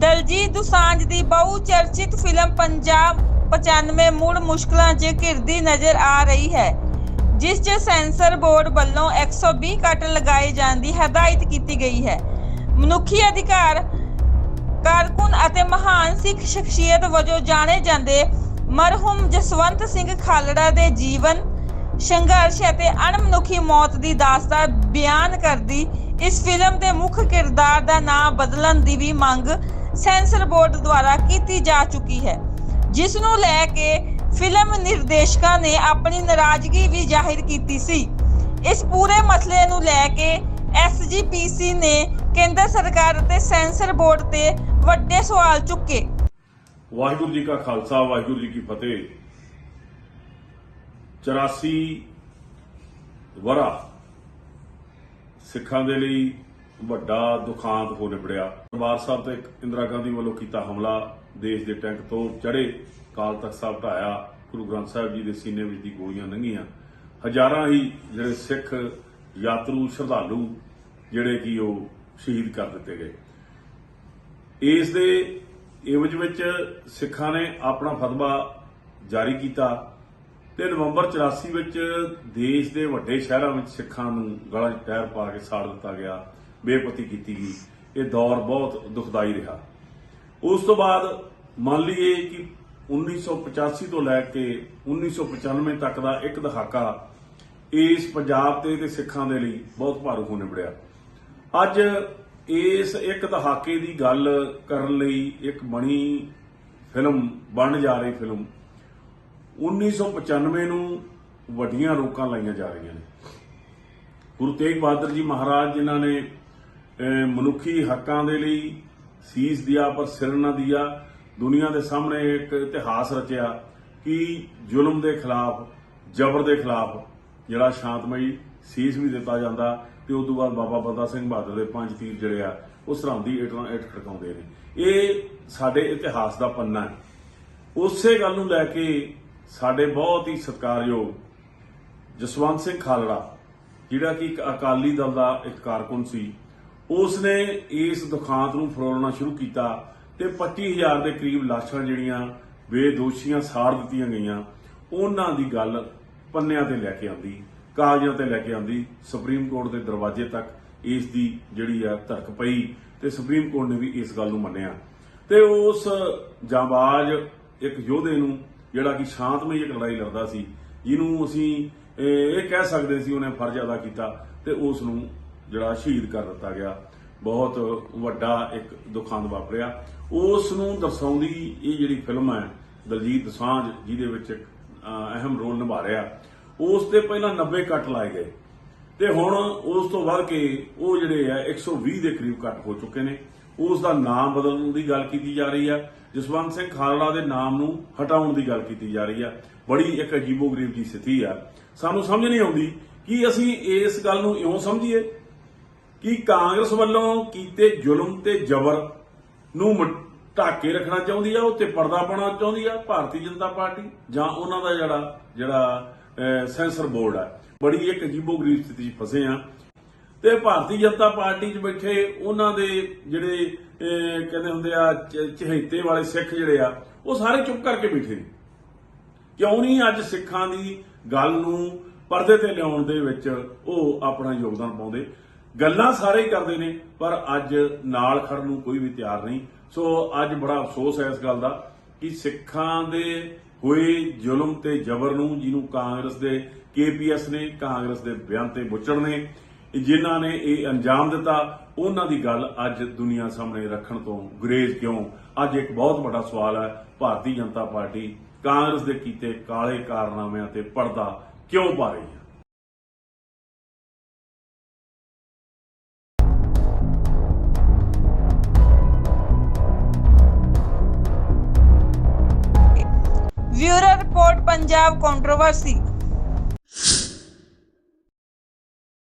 ਦਲਜੀਤ ਦੁਸਾਂਝ ਦੀ ਬਹੁ ਚਰਚਿਤ ਫਿਲਮ ਪੰਜਾਬ 95 ਮੁੜ ਮੁਸ਼ਕਲਾਂ 'ਚ ਘਿਰਦੀ ਨਜ਼ਰ ਆ ਰਹੀ ਹੈ, ਜਿਸ 'ਚ ਸੈਂਸਰ ਬੋਰਡ ਵੱਲੋਂ 120 ਕੱਟ ਲਗਾਏ ਜਾਣ ਦੀ ਹਦਾਇਤ ਕੀਤੀ ਗਈ ਹੈ। ਮਨੁੱਖੀ ਅਧਿਕਾਰ, ਕਾਰਕੁਨ ਅਤੇ ਮਹਾਨ ਸਿੱਖ ਸ਼ਖਸੀਅਤ ਵਜੋਂ ਜਾਣੇ ਜਾਂਦੇ ਮਰਹੂਮ ਜਸਵੰਤ ਸਿੰਘ ਖਾਲੜਾ ਦੇ ਜੀਵਨ, ਸੰਘਰਸ਼ ਅਤੇ ਅਣਮਨੁੱਖੀ ਮੌਤ ਦੀ ਦਾਸਤਾਨ ਬਿਆਨ ਕਰਦੀ ਇਸ ਫਿਲਮ ਦੇ ਮੁੱਖ ਕਿਰਦਾਰ ਦਾ ਨਾਮ ਬਦਲਣ ਦੀ ਵੀ ਮੰਗ ਸੈਂਸਰ ਬੋਰਡ ਦੁਆਰਾ ਕੀਤੀ ਜਾ ਚੁੱਕੀ ਹੈ ਜਿਸ ਨੂੰ ਲੈ ਕੇ ਫਿਲਮ ਨਿਰਦੇਸ਼ਕਾਂ ਨੇ ਆਪਣੀ ਨਾਰਾਜ਼ਗੀ ਵੀ ਜ਼ਾਹਿਰ ਕੀਤੀ ਸੀ। ਇਸ ਪੂਰੇ ਮਸਲੇ ਨੂੰ ਲੈ ਕੇ ਐਸਜੀਪੀਸੀ ਨੇ ਕੇਂਦਰ ਸਰਕਾਰ ਅਤੇ ਸੈਂਸਰ ਬੋਰਡ ਤੇ ਵੱਡੇ ਸਵਾਲ ਚੁੱਕੇ। ਵਾਹਿਗੁਰੂ ਜੀ ਕਾ ਖਾਲਸਾ, ਵਾਹਿਗੁਰੂ ਜੀ ਕੀ ਫਤਿਹ। 84 ਵਰਾ ਸਿੱਖਾਂ ਦੇ ਲਈ ਵੱਡਾ ਦੁਖਾਂਤ ਹੋ ਨਿਬੜਿਆ। ਦਰਬਾਰ ਸਾਹਿਬ ਤੇ ਇੰਦਰਾ ਗਾਂਧੀ ਵੱਲੋਂ ਕੀਤਾ ਹਮਲਾ। ਦੇਸ਼ ਦੇ ਟੈਂਕ ਤੋਂ ਚੜੇ ਕਾਲ ਤਖਤ ਸਾਹਿਬ ਢਾਇਆ। ਗੁਰੂ ਗ੍ਰੰਥ ਸਾਹਿਬ ਜੀ ਦੇ ਸੀਨੇ ਵਿੱਚ ਦੀ ਗੋਲੀਆਂ ਲੰਘੀਆਂ। ਹਜ਼ਾਰਾਂ ਹੀ ਜਿਹੜੇ ਸਿੱਖ ਯਾਤਰੂ, ਸ਼ਰਧਾਲੂ ਜਿਹੜੇ ਕਿ ਉਹ ਸ਼ਹੀਦ ਕਰ ਦਿੱਤੇ ਗਏ। ਇਸ ਦੇ ਇਵਜ ਵਿੱਚ ਸਿੱਖਾਂ ਨੇ ਆਪਣਾ ਫਤਵਾ ਜਾਰੀ ਕੀਤਾ। ਤੇ ਨਵੰਬਰ 84 ਵਿੱਚ ਦੇਸ਼ ਦੇ ਵੱਡੇ ਸ਼ਹਿਰਾਂ ਵਿੱਚ ਸਿੱਖਾਂ ਨੂੰ ਗਲਾ ਟਾਇਰ ਪਾ ਕੇ ਸਾੜ ਦਿੱਤਾ ਗਿਆ। ਬੇਪਤੀ ਕੀਤੀ ਗਈ। ਇਹ ਦੌਰ ਬਹੁਤ ਦੁਖਦਾਈ ਰਿਹਾ। ਉਸ ਤੋਂ ਬਾਅਦ ਮੰਨ ਲਈਏ ਕਿ 1985 ਤੋਂ ਲੈ ਕੇ 1995 ਤੱਕ ਦਾ ਇੱਕ ਦਹਾਕਾ ਇਸ ਪੰਜਾਬ ਤੇ ਤੇ ਸਿੱਖਾਂ ਦੇ ਲਈ ਬਹੁਤ ਭਾਰੂ ਨਿਬੜਿਆ ਅੱਜ ਇਸ ਇੱਕ ਦਹਾਕੇ ਦੀ ਗੱਲ ਕਰਨ ਲਈ ਇੱਕ ਬਣੀ ਫਿਲਮ, ਬਣ ਜਾ ਰਹੀ ਫਿਲਮ 1995 ਨੂੰ ਵੱਡੀਆਂ ਰੋਕਾਂ ਲਾਈਆਂ ਜਾ ਰਹੀਆਂ ਨੇ। ਗੁਰੂ ਤੇਗ ਬਹਾਦਰ ਜੀ ਮਹਾਰਾਜ, ਜਿਨ੍ਹਾਂ ਨੇ ਮਨੁੱਖੀ ਹੱਕਾਂ ਦੇ ਲਈ ਸੀਸ ਦਿਆ, ਪਰ ਸਿਰ ਨਾ ਦਿਆ, ਦੁਨੀਆ ਦੇ ਸਾਹਮਣੇ ਇੱਕ ਇਤਿਹਾਸ ਰਚਿਆ ਕਿ ਜ਼ੁਲਮ ਦੇ ਖਿਲਾਫ, ਜ਼ਬਰ ਦੇ ਖਿਲਾਫ ਜਿਹੜਾ ਸ਼ਾਂਤਮਈ ਸੀਸ ਵੀ ਦਿੱਤਾ ਜਾਂਦਾ ਤੇ ਉਸ ਤੋਂ ਬਾਅਦ ਬਾਬਾ ਬੰਦਾ ਸਿੰਘ ਬਹਾਦਰ ਦੇ ਪੰਜ ਤੀਰ ਜਿਹੜੇ ਆ ਉਹ ਸਰਹੰਦੀ ਇਟਾਂ ਇਟ ਖੜਕਾਉਂਦੇ ਨੇ। ਇਹ ਸਾਡੇ ਇਤਿਹਾਸ ਦਾ ਪੰਨਾ ਹੈ। ਉਸੇ ਗੱਲ ਨੂੰ ਲੈ ਕੇ ਸਾਡੇ ਬਹੁਤ ਹੀ ਸਤਿਕਾਰਯੋਗ ਜਸਵੰਤ ਸਿੰਘ ਖਾਲੜਾ, ਜਿਹੜਾ ਕਿ ਇੱਕ ਅਕਾਲੀ ਦਲ ਦਾ ਇੱਕ ਕਾਰਕੁਨ ਸੀ ਉਸ ਨੇ ਇਸ ਦੁਖਾਂਤ ਨੂੰ ਫਰੋਲਣਾ ਸ਼ੁਰੂ ਕੀਤਾ ਤੇ 25000 ਦੇ ਕਰੀਬ ਲਾਸ਼ਾਂ ਜਿਹੜੀਆਂ ਬੇਦੋਸ਼ੀਆਂ ਸਾੜ ਦਿੱਤੀਆਂ ਗਈਆਂ, ਉਹਨਾਂ ਦੀ ਗੱਲ ਪੰਨਿਆਂ ਤੇ ਲੈ ਕੇ ਆਂਦੀ ਕਾਗਜ਼ਾਂ ਤੇ ਲੈ ਕੇ ਆਂਦੀ ਸੁਪਰੀਮ ਕੋਰਟ ਦੇ ਦਰਵਾਜ਼ੇ ਤੱਕ ਇਸ ਦੀ ਜਿਹੜੀ ਆ ਧਰਕ ਪਈ ਤੇ ਸੁਪਰੀਮ ਕੋਰਟ ਨੇ ਵੀ ਇਸ ਗੱਲ ਨੂੰ ਮੰਨਿਆ। ਤੇ ਉਸ ਜਾਂਬਾਜ਼ ਇੱਕ ਯੋਧੇ ਨੂੰ ਜਿਹੜਾ ਕਿ ਸ਼ਾਂਤਮਈ ਇੱਕ ਲੜਾਈ ਲੜਦਾ ਸੀ, ਜਿਹਨੂੰ ਅਸੀਂ ਇਹ ਕਹਿ ਸਕਦੇ ਸੀ ਉਹਨੇ ਫਰਜ਼ ਅਦਾ ਕੀਤਾ ਤੇ ਉਸ ਨੂੰ ਜਿਹੜਾ ਸ਼ਹੀਦ ਕਰ ਦਿੱਤਾ ਗਿਆ ਬਹੁਤ ਵੱਡਾ ਇੱਕ ਦੁਖਾਂਤ ਵਾਪਰਿਆ। ਉਸ ਨੂੰ ਦਰਸਾਉਂਦੀ ਇਹ ਜਿਹੜੀ ਫਿਲਮ ਹੈ ਦਲਜੀਤ ਦੋਸਾਂਝ ਜਿਹਦੇ ਵਿੱਚ ਇੱਕ, ਅਹਿਮ ਰੋਲ ਨਿਭਾ ਰਿਹਾ। ਉਸ ਤੇ ਪਹਿਲਾਂ 90 ਕੱਟ ਲਾਏ ਗਏ। ਤੇ ਹੁਣ ਉਸ ਤੋਂ ਵੱਧ ਕੇ ਉਹ ਜਿਹੜੇ ਆ 120 ਦੇ ਕਰੀਬ ਕੱਟ ਹੋ ਚੁੱਕੇ ਨੇ। ਉਸ ਦਾ ਨਾਮ ਬਦਲਣ ਦੀ ਗੱਲ ਕੀਤੀ ਜਾ ਰਹੀ ਹੈ ਜਸਵੰਤ ਸਿੰਘ ਖਾਲੜਾ ਦੇ ਨਾਮ ਨੂੰ ਹਟਾਉਣ ਦੀ ਗੱਲ ਕੀਤੀ ਜਾ ਰਹੀ ਹੈ ਬੜੀ ਇੱਕ ਅਜੀਬੋ-ਗਰੀਬ ਦੀ ਸਥਿਤੀ ਆ। ਸਾਨੂੰ ਸਮਝ ਨਹੀਂ ਆਉਂਦੀ ਕਿ ਅਸੀਂ ਇਸ ਗੱਲ ਨੂੰ ਇਉਂ ਸਮਝੀਏ ਕਿ ਕਾਂਗਰਸ ਵੱਲੋਂ ਕੀਤੇ ਜ਼ੁਲਮ ਤੇ ਜ਼ਬਰ ਨੂੰ ਢਾਕੇ ਰੱਖਣਾ ਚਾਹੁੰਦੀ ਆ ਉੱਤੇ ਪਰਦਾ ਪਾਉਣਾ ਚਾਹੁੰਦੀ ਆ, ਭਾਰਤੀ ਜਨਤਾ ਪਾਰਟੀ ਜਾਂ ਉਹਨਾਂ ਦਾ ਜਿਹੜਾ ਜਿਹੜਾ ਸੈਂਸਰ ਬੋਰਡ ਆ। ਬੜੀ ਇੱਕ ਅਜੀਬੋ-ਗਰੀਬ ਸਥਿਤੀ 'ਚ ਫਸੇ ਆ। ਤੇ ਭਾਰਤੀ ਜਨਤਾ ਪਾਰਟੀ 'ਚ ਬੈਠੇ ਉਹਨਾਂ ਦੇ ਜਿਹੜੇ ਕਹਿੰਦੇ ਹੁੰਦੇ ਆ ਚਹੇਤੇ ਵਾਲੇ ਸਿੱਖ ਜਿਹੜੇ ਆ, ਉਹ ਸਾਰੇ ਚੁੱਪ ਕਰਕੇ ਬੈਠੇ ਨੇ। ਕਿਉਂ ਨਹੀਂ ਅੱਜ ਸਿੱਖਾਂ ਦੀ ਗੱਲ ਨੂੰ ਪਰਦੇ ਤੇ ਲਿਆਉਣ ਦੇ ਵਿੱਚ ਉਹ ਆਪਣਾ ਯੋਗਦਾਨ ਪਾਉਂਦੇ? ਗੱਲਾਂ ਸਾਰੇ ਹੀ ਕਰਦੇ ਨੇ, ਪਰ ਅੱਜ ਨਾਲ ਖੜਨ ਨੂੰ ਕੋਈ ਵੀ ਤਿਆਰ ਨਹੀਂ। ਸੋ ਅੱਜ ਬੜਾ ਅਫਸੋਸ ਹੈ ਇਸ ਗੱਲ ਦਾ ਕਿ ਸਿੱਖਾਂ ਦੇ ਹੋਏ ਜ਼ੁਲਮ ਤੇ ਜ਼ਬਰ ਨੂੰ ਜਿਹਨੂੰ ਕਾਂਗਰਸ ਦੇ ਕੇਪੀਐਸ ਨੇ, ਕਾਂਗਰਸ ਦੇ ਬਿਆਨ ਤੇ ਬੁੱਚੜ ਨੇ, ਜਿਨ੍ਹਾਂ ਨੇ ਇਹ ਅੰਜਾਮ ਦਿੱਤਾ, ਉਹਨਾਂ ਦੀ ਗੱਲ ਅੱਜ ਦੁਨੀਆ ਸਾਹਮਣੇ ਰੱਖਣ ਤੋਂ ਗੁਰੇਜ਼ ਕਿਉਂ? ਅੱਜ ਇੱਕ ਬਹੁਤ ਵੱਡਾ ਸਵਾਲ ਹੈ, ਭਾਰਤੀ ਜਨਤਾ ਪਾਰਟੀ ਕਾਂਗਰਸ ਦੇ ਕੀਤੇ ਕਾਲੇ ਕਾਰਨਾਮਿਆਂ ਤੇ ਪਰਦਾ ਕਿਉਂ ਪਾ ਰਹੀ ਹੈ? Bureau report Punjab controversy